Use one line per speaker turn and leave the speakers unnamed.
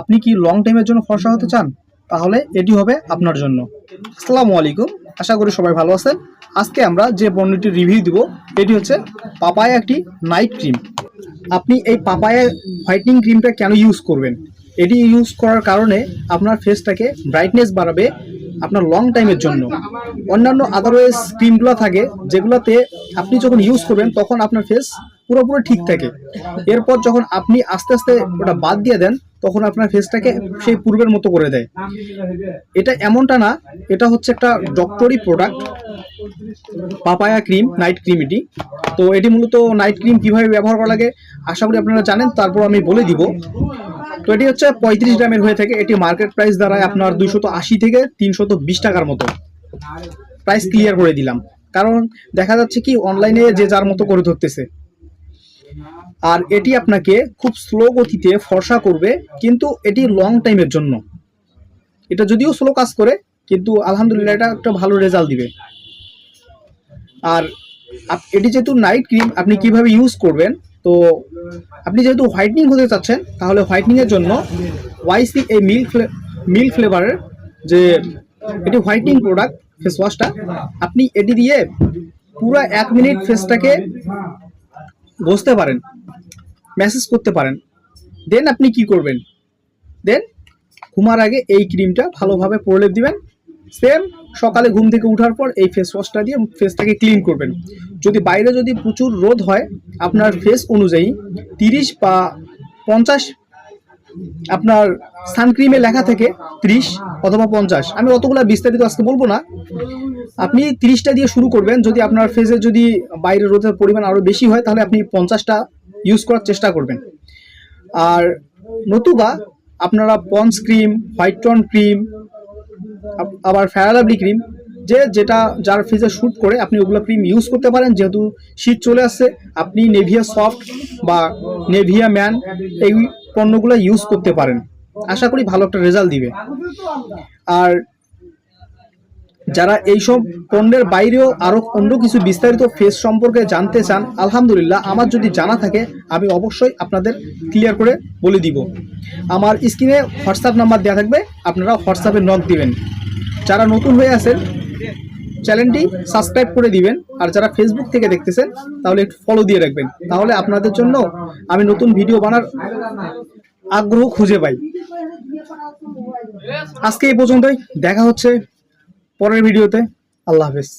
আপনি কি লং টাইমের জন্য ফর্সা হতে চান? তাহলে এটি হবে আপনার জন্য। আসসালামু আলাইকুম। আশা করি সবাই ভালো আছেন। আজকে আমরা যে পণ্যটির রিভিউ দিব, এটি হচ্ছে পাপায়া একটি নাইট ক্রিম আপনি এই পাপায়া হোয়াইটনিং ক্রিমটা কেন ইউজ করবেন? এটি ইউজ করার কারণে আপনার ফেসটাকে ব্রাইটনেস বাড়াবে আপনার লং টাইমের জন্য। অন্যান্য আদারওয়াইজ ক্রিমগুলো থাকে, যেগুলোতে আপনি যখন ইউজ করবেন, তখন আপনার ফেস পুরোপুরি ঠিক থাকে। এরপর যখন আপনি আস্তে আস্তে ওটা বাদ দিয়ে দেন, তখন আপনার ফেসটাকে সেই পূর্বের মতো করে দেয়। এটা এমনটা না, এটা হচ্ছে একটা ডক্টরি product papaya cream night cream এটি। তো এটি মূলত নাইট ক্রিম কীভাবে ব্যবহার করা লাগে, আশা করি আপনারা জানেন, তারপর আমি বলে দিব। তো এটি হচ্ছে পঁয়ত্রিশ গ্রামের হয়ে থাকে, এটি মার্কেট প্রাইস দাঁড়ায় আপনার দুইশত আশি থেকে তিনশত বিশ টাকার মতো। প্রাইস ক্লিয়ার করে দিলাম। কারণ দেখা যাচ্ছে কি অনলাইনে যে যার মতো করে ধরতেছে। আর এটি আপনাকে খুব স্লো গতিতে ফর্সা করবে, কিন্তু এটি লং টাইমের জন্য। এটা যদিও স্লো কাজ করে, কিন্তু আলহামদুলিল্লাহ এটা একটা ভালো রেজাল্ট দিবে। আর এটি যেহেতু নাইট ক্রিম আপনি কীভাবে ইউজ করবেন, তো আপনি যেহেতু হোয়াইটনিং হতে চাচ্ছেন, তাহলে হোয়াইটনিং এর জন্য ওয়াইসি এই মিল্ক মিল্ক ফ্লেভারের যে এটি হোয়াইটনিং প্রোডাক্ট ফেস ওয়াশটা আপনি এটি দিয়ে পুরো এক মিনিট ফেসটাকে বসতে পারেন। মেসেজ করতে পারেন। দেন আপনি কি করবেন? দেন ঘুমার আগে এই ক্রিমটা ভালোভাবে প্রলেপ দিবেন। সেম সকালে ঘুম থেকে ওঠার পর এই ফেস ওয়াশটা দিয়ে ফেসটাকে ক্লিন করবেন। যদি বাইরে যদি প্রচুর রোদ হয়, আপনার ফেস অনুযায়ী তিরিশ বা পঞ্চাশ, আপনার সানক্রিমে লেখা থেকে ত্রিশ অথবা পঞ্চাশ। আমি অতগুলো বিস্তারিত আজকে বলব না। আপনি তিরিশটা দিয়ে শুরু করবেন। যদি আপনার ফেসে যদি বাইরে রোদের পরিমাণ আরও বেশি হয়, তাহলে আপনি পঞ্চাশটা ইউজ করার চেষ্টা করবেন। আর নতুবা আপনারা Pond's cream, white tone cream আবার ফেরালাভলি ক্রিম, যে যেটা যার ফেসে শ্যুট করে আপনি ওগুলো ক্রিম ইউজ করতে পারেন। যেহেতু শীত চলে আসছে, আপনি নেভিয়া সফট বা নেভিয়া ম্যান এই পণ্যগুলো ইউজ করতে পারেন। আশা করি ভালো একটা রেজাল্ট দিবে। আর যারা এইসব পণ্যের বাইরেও আরও অন্য কিছু বিস্তারিত ফেস সম্পর্কে জানতে চান, আলহামদুলিল্লাহ আমার যদি জানা থাকে, আমি অবশ্যই আপনাদের ক্লিয়ার করে বলে দিব। আমার স্ক্রিনে হোয়াটসঅ্যাপ নাম্বার দেওয়া থাকবে, আপনারা হোয়াটসঅ্যাপে নক দিবেন। যারা নতুন হয়ে আছেন চ্যানেলটি সাবস্ক্রাইব করে দিবেন, আর যারা ফেসবুক থেকে দেখতেছেন, তাহলে একটু ফলো দিয়ে রাখবেন। তাহলে আপনাদের জন্য আমি নতুন ভিডিও বানার আগ্রহ খুঁজে পাই। আজকে এই পর্যন্তই, দেখা হচ্ছে পরের ভিডিওতে। আল্লাহ হাফেজ।